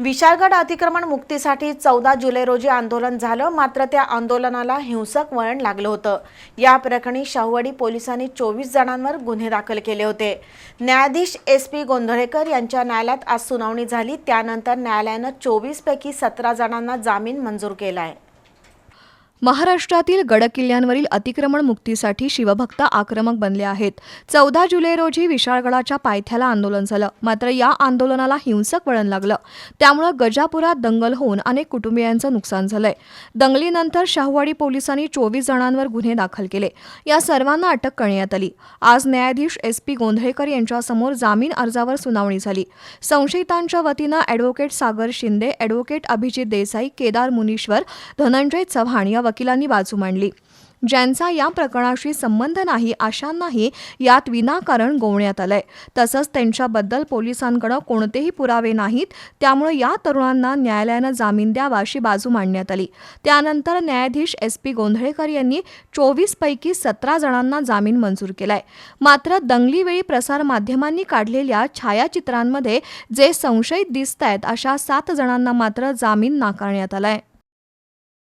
विशाळगड अतिक्रमण मुक्तीसाठी चौदा जुलै रोजी आंदोलन झालं मात्र त्या आंदोलनाला हिंसक वळण लागलं होतं. या प्रकरणी शाहूवाडी पोलिसांनी चोवीस जणांवर गुन्हे दाखल केले होते. न्यायाधीश एस पी गोंधळेकर यांच्या न्यायालयात आज सुनावणी झाली त्यानंतर न्यायालयानं चोवीसपैकी सतरा जणांना जामीन मंजूर केला आहे महाराष्ट्रातील गडकिल्ल्यांवरील अतिक्रमण मुक्तीसाठी शिवभक्त आक्रमक बनले आहेत. चौदा जुलै रोजी विशाळगडाच्या पायथ्याला आंदोलन झालं. मात्र या आंदोलनाला हिंसक वळण लागलं. त्यामुळे गजापुरात दंगल होऊन अनेक कुटुंबियांचं नुकसान झालंय. दंगलीनंतर शाहूवाडी पोलिसांनी चोवीस जणांवर गुन्हे दाखल केले. या सर्वांना अटक करण्यात आली. आज न्यायाधीश एस पी गोंधळेकर यांच्यासमोर जामीन अर्जावर सुनावणी झाली. संशयितांच्या वतीनं अॅडव्होकेट सागर शिंदे अॅडव्होकेट अभिजित देसाई केदार मुनीश्वर धनंजय चव्हाण या वकिलांनी बाजू मांडली. ज्यांचा या प्रकरणाशी संबंध नाही अशांनाही यात विनाकारण गोवण्यात आलंय. तसंच त्यांच्याबद्दल पोलिसांकडे कोणतेही पुरावे नाहीत त्यामुळे या तरुणांना न्यायालयानं जामीन द्यावा अशी बाजू मांडण्यात आली. त्यानंतर न्यायाधीश एस पी गोंधळेकर यांनी चोवीस पैकी सतरा जणांना जामीन मंजूर केलाय. मात्र दंगलीवेळी प्रसारमाध्यमांनी काढलेल्या छायाचित्रांमध्ये जे संशयित दिसत आहेत अशा सात जणांना मात्र जामीन नाकारण्यात आलाय.